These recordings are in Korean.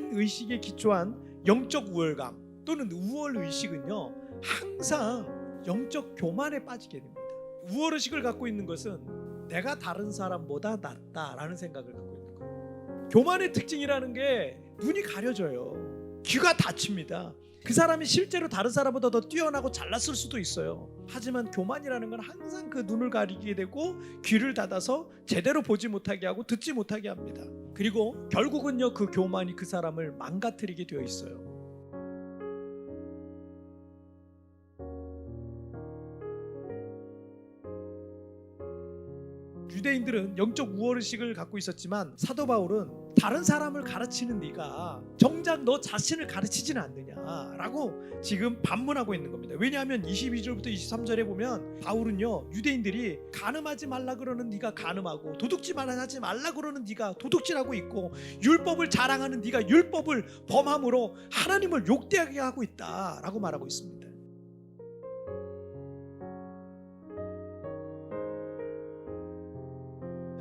예수님 의식에 기초한 영적 우월감 또는 우월 의식은요 항상 영적 교만에 빠지게 됩니다. 우월 의식을 갖고 있는 것은 내가 다른 사람보다 낫다라는 생각을 갖고 있는 거예요. 교만의 특징이라는 게 눈이 가려져요. 귀가 닫힙니다. 그 사람이 실제로 다른 사람보다 더 뛰어나고 잘났을 수도 있어요. 하지만 교만이라는 건 항상 그 눈을 가리게 되고 귀를 닫아서 제대로 보지 못하게 하고 듣지 못하게 합니다. 그리고 결국은요 그 교만이 그 사람을 망가뜨리게 되어 있어요. 유대인들은 영적 우월의식을 갖고 있었지만 사도 바울은 다른 사람을 가르치는 네가 정작 너 자신을 가르치지는 않느냐라고 지금 반문하고 있는 겁니다. 왜냐하면 22절부터 23절에 보면 바울은요 유대인들이 간음하지 말라 그러는 네가 간음하고 도둑질 하지 말라 그러는 네가 도둑질하고 있고 율법을 자랑하는 네가 율법을 범함으로 하나님을 욕되게 하고 있다라고 말하고 있습니다.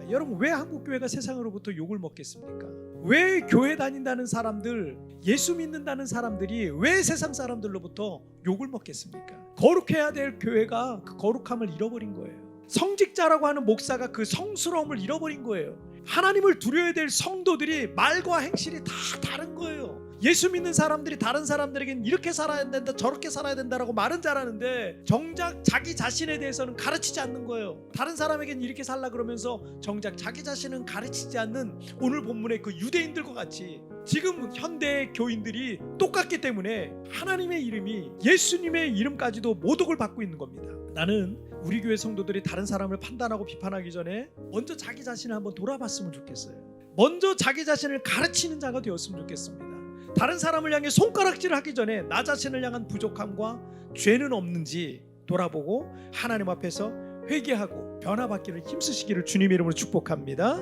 여러분 왜 한국 교회가 세상으로부터 욕을 먹겠습니까? 왜 교회 다닌다는 사람들, 예수 믿는다는 사람들이 왜 세상 사람들로부터 욕을 먹겠습니까? 거룩해야 될 교회가 그 거룩함을 잃어버린 거예요. 성직자라고 하는 목사가 그 성스러움을 잃어버린 거예요. 하나님을 두려워야 될 성도들이 말과 행실이 다 다른 거예요. 예수 믿는 사람들이 다른 사람들에게는 이렇게 살아야 된다, 저렇게 살아야 된다라고 말은 잘하는데 정작 자기 자신에 대해서는 가르치지 않는 거예요. 다른 사람에게는 이렇게 살라 그러면서 정작 자기 자신은 가르치지 않는 오늘 본문의 그 유대인들과 같이 지금 현대 교인들이 똑같기 때문에 하나님의 이름이 예수님의 이름까지도 모독을 받고 있는 겁니다. 나는 우리 교회 성도들이 다른 사람을 판단하고 비판하기 전에 먼저 자기 자신을 한번 돌아봤으면 좋겠어요. 먼저 자기 자신을 가르치는 자가 되었으면 좋겠습니다. 다른 사람을 향해 손가락질을 하기 전에 나 자신을 향한 부족함과 죄는 없는지 돌아보고 하나님 앞에서 회개하고 변화받기를 힘쓰시기를 주님 이름으로 축복합니다.